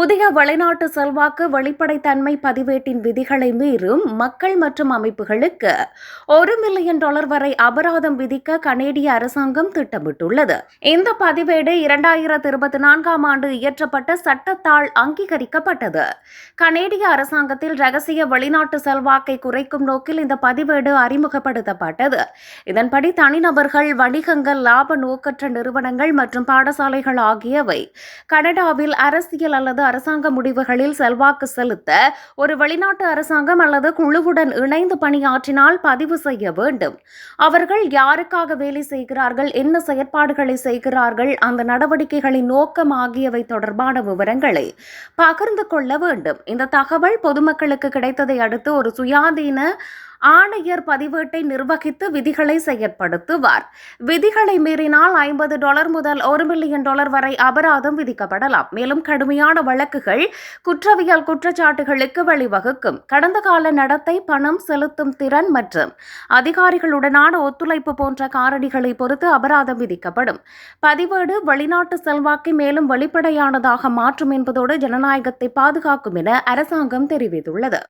புதிய வெளிநாட்டு செல்வாக்கு வெளிப்படைத்தன்மை பதிவேட்டின் விதிகளை மீறும் மக்கள் மற்றும் அமைப்புகளுக்கு ஒரு மில்லியன் டாலர் வரை அபராதம் விதிக்க கனேடிய அரசாங்கம் திட்டமிட்டுள்ளது. இந்த பதிவேடு இரண்டாயிரத்து இருபத்தி நான்காம் ஆண்டு இயற்றப்பட்ட சட்டத்தால் அங்கீகரிக்கப்பட்டது. கனேடிய அரசாங்கத்தில் ரகசிய வெளிநாட்டு செல்வாக்கை குறைக்கும் நோக்கில் இந்த பதிவேடு அறிமுகப்படுத்தப்பட்டது. இதன்படி தனிநபர்கள் வணிகங்கள் லாப நோக்கற்ற நிறுவனங்கள் மற்றும் பாடசாலைகள் ஆகியவை கனடாவில் அரசியல் அல்லது அரசாங்க முடிவுகளில் செல்வாக்கு செலுத்த ஒரு வெளிநாட்டு அரசாங்கம் அல்லது குழுவுடன் இணைந்து பணியாற்றினால் பதிவு செய்ய வேண்டும். அவர்கள் யாருக்காக வேலை செய்கிறார்கள் என்ன செயற்பாடுகளை செய்கிறார்கள் அந்த நடவடிக்கைகளின் நோக்கம் ஆகியவை தொடர்பான விவரங்களை பகிர்ந்து கொள்ள வேண்டும். இந்த தகவல் பொதுமக்களுக்கு கிடைத்ததை அடுத்து ஒரு சுயாதீன ஆணையர் பதிவேட்டை நிர்வகித்து விதிகளை செயற்படுத்துவார். விதிகளை மீறினால் ஐம்பது டாலர் முதல் ஒரு மில்லியன் டாலர் வரை அபராதம் விதிக்கப்படலாம். மேலும் கடுமையான வழக்குகள் குற்றவியல் குற்றச்சாட்டுகளுக்கு வழிவகுக்கும். கடந்த கால நடத்தை பணம் செலுத்தும் திறன் மற்றும் அதிகாரிகளுடனான ஒத்துழைப்பு போன்ற காரணிகளை பொறுத்து அபராதம் விதிக்கப்படும். பதிவேடு வெளிநாட்டு செல்வாக்கை மேலும் வெளிப்படையானதாக மாற்றும் என்பதோடு ஜனநாயகத்தை பாதுகாக்கும் என அரசாங்கம் தெரிவித்துள்ளது.